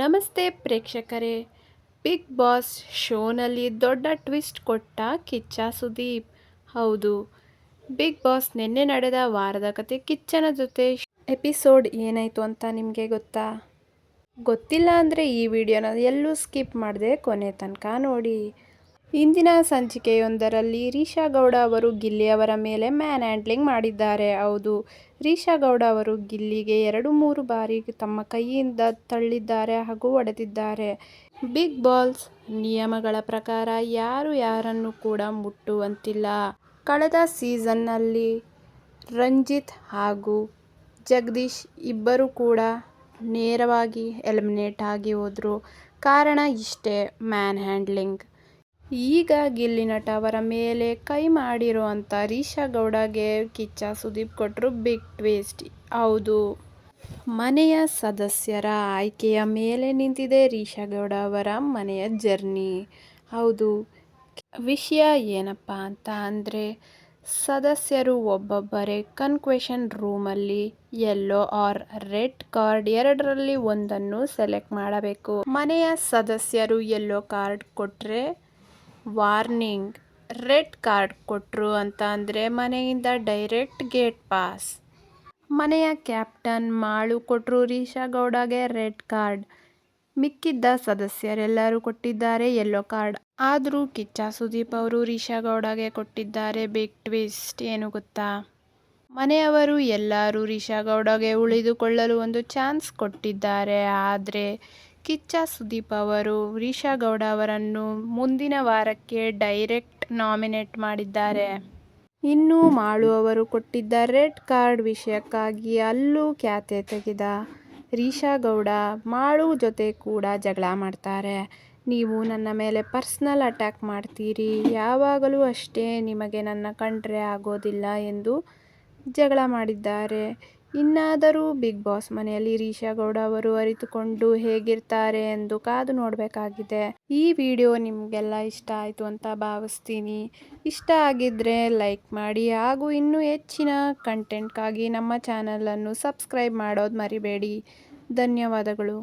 ನಮಸ್ತೆ ಪ್ರೇಕ್ಷಕರೇ. Big boss ಶೋನಲ್ಲಿ ದೊಡ್ಡ ಟ್ವಿಸ್ಟ್ ಕೊಟ್ಟ ಕಿಚ್ಚ ಸುದೀಪ್. ಹೌದು, ಬಿಗ್ ಬಾಸ್ ನಿನ್ನೆ ನಡೆದ ವಾರದ ಕತೆ ಕಿಚ್ಚನ ಜೊತೆ ಎಪಿಸೋಡ್ ಏನಾಯಿತು ಅಂತ ನಿಮಗೆ ಗೊತ್ತಾ? ಗೊತ್ತಿಲ್ಲ ಅಂದರೆ ಈ ವಿಡಿಯೋನ ಎಲ್ಲೂ ಸ್ಕಿಪ್ ಮಾಡಿದೆ ಕೊನೆ ತನಕ ನೋಡಿ. ಇಂದಿನ ಸಂಚಿಕೆಯೊಂದರಲ್ಲಿ ರೀಶಾ ಗೌಡ ಅವರು ಗಿಲ್ಲಿ ಅವರ ಮೇಲೆ ಮ್ಯಾನ್ ಹ್ಯಾಂಡ್ಲಿಂಗ್ ಮಾಡಿದ್ದಾರೆ. ಹೌದು ರೀಶಾ ಗೌಡ ಅವರು ಗಿಲ್ಲಿಗೆ ಎರಡು ಮೂರು ಬಾರಿ ತಮ್ಮ ಕೈಯಿಂದ ತಳ್ಳಿದ್ದಾರೆ ಹಾಗೂ ಒಡೆದಿದ್ದಾರೆ ಬಿಗ್ ಬಾಲ್ಸ್ ನಿಯಮಗಳ ಪ್ರಕಾರ ಯಾರು ಯಾರನ್ನು ಕೂಡ ಮುಟ್ಟುವಂತಿಲ್ಲ. ಕಳೆದ ಸೀಸನ್ನಲ್ಲಿ ರಂಜಿತ್ ಹಾಗೂ ಜಗದೀಶ್ ಇಬ್ಬರು ಕೂಡ ನೇರವಾಗಿ ಎಲಿಮಿನೇಟ್ ಆಗಿ ಹೋದರು. ಕಾರಣ ಇಷ್ಟೇ, ಮ್ಯಾನ್ ಹ್ಯಾಂಡ್ಲಿಂಗ್. ಈಗ ಗಿಲ್ಲಿ ಟವರ ಅವರ ಮೇಲೆ ಕೈ ಮಾಡಿರುವಂಥ ರೀಶಾ ಗೌಡಗೆ ಕಿಚ್ಚ ಸುದೀಪ್ ಕೊಟ್ಟರು ಬಿಗ್ ಟ್ವೇಸ್ಟ್ ಹೌದು. ಮನೆಯ ಸದಸ್ಯರ ಆಯ್ಕೆಯ ಮೇಲೆ ನಿಂತಿದೆ ರೀಶಾ ಗೌಡ ಅವರ ಮನೆಯ ಜರ್ನಿ. ಹೌದು. ವಿಷಯ ಏನಪ್ಪ ಅಂತ ಅಂದರೆ, ಸದಸ್ಯರು ಒಬ್ಬೊಬ್ಬರೇ ಕನ್ಕ್ವೆಷನ್ ರೂಮಲ್ಲಿ ಯೆಲ್ಲೋ ಆರ್ ರೆಡ್ ಕಾರ್ಡ್ ಎರಡರಲ್ಲಿ ಒಂದನ್ನು ಸೆಲೆಕ್ಟ್ ಮಾಡಬೇಕು. ಮನೆಯ ಸದಸ್ಯರು ಯೆಲ್ಲೋ ಕಾರ್ಡ್ ಕೊಟ್ಟರೆ ವಾರ್ನಿಂಗ್, ರೆಡ್ ಕಾರ್ಡ್ ಕೊಟ್ಟರು ಅಂತ ಅಂದರೆ ಮನೆಯಿಂದ ಡೈರೆಕ್ಟ್ ಗೇಟ್ ಪಾಸ್. ಮನೆಯ ಕ್ಯಾಪ್ಟನ್ ಮಾಳು ಕೊಟ್ಟರು ರೀಶಾ ಗೌಡಗೆ ರೆಡ್ ಕಾರ್ಡ್. ಮಿಕ್ಕಿದ್ದ ಸದಸ್ಯರೆಲ್ಲರೂ ಕೊಟ್ಟಿದ್ದಾರೆ ಯೆಲ್ಲೋ ಕಾರ್ಡ್. ಆದರೂ ಕಿಚ್ಚ ಸುದೀಪ್ ಅವರು ರೀಶಾ ಗೌಡಗೆ ಕೊಟ್ಟಿದ್ದಾರೆ ಬಿಗ್ ಟ್ವಿಸ್ಟ್ ಏನು ಗೊತ್ತಾ? ಮನೆಯವರು ಎಲ್ಲರೂ ರೀಶಾ ಗೌಡಗೆ ಉಳಿದುಕೊಳ್ಳಲು ಒಂದು ಚಾನ್ಸ್ ಕೊಟ್ಟಿದ್ದಾರೆ. ಆದರೆ ಕಿಚ್ಚ ಸುದೀಪ್ ಅವರು ರೀಶಾ ಗೌಡ ಅವರನ್ನು ಮುಂದಿನ ವಾರಕ್ಕೆ ಡೈರೆಕ್ಟ್ ನಾಮಿನೇಟ್ ಮಾಡಿದ್ದಾರೆ. ಇನ್ನು ಮಾಳು ಅವರು ಕೊಟ್ಟಿದ್ದ ರೆಡ್ ಕಾರ್ಡ್ ವಿಷಯಕ್ಕಾಗಿ ಅಲ್ಲೂ ಖ್ಯಾತೆ ತೆಗೆದ ರೀಶಾ ಗೌಡ, ಮಾಳು ಜೊತೆ ಕೂಡ ಜಗಳ ಮಾಡ್ತಾರೆ. ನೀವು ನನ್ನ ಮೇಲೆ ಪರ್ಸ್ನಲ್ ಅಟ್ಯಾಕ್ ಮಾಡ್ತೀರಿ, ಯಾವಾಗಲೂ ಅಷ್ಟೇ ನಿಮಗೆ ನನ್ನ ಕಂಡ್ರೆ ಆಗೋದಿಲ್ಲ ಎಂದು ಜಗಳ ಮಾಡಿದ್ದಾರೆ. ಇನ್ನಾದರೂ ಬಿಗ್ ಬಾಸ್ ಮನೆಯಲ್ಲಿ ರೀಶಾ ಗೌಡ ಅವರು ಅರಿತುಕೊಂಡು ಹೇಗಿರ್ತಾರೆ ಎಂದು ಕಾದು ನೋಡಬೇಕಾಗಿದೆ. ಈ ವಿಡಿಯೋ ನಿಮಗೆಲ್ಲ ಇಷ್ಟ ಆಯಿತು ಅಂತ ಭಾವಿಸ್ತೀನಿ. ಇಷ್ಟ ಆಗಿದ್ದರೆ ಲೈಕ್ ಮಾಡಿ ಹಾಗೂ ಇನ್ನೂ ಹೆಚ್ಚಿನ ಕಂಟೆಂಟ್ಗಾಗಿ ನಮ್ಮ ಚಾನಲನ್ನು ಸಬ್ಸ್ಕ್ರೈಬ್ ಮಾಡೋದು ಮರಿಬೇಡಿ. ಧನ್ಯವಾದಗಳು.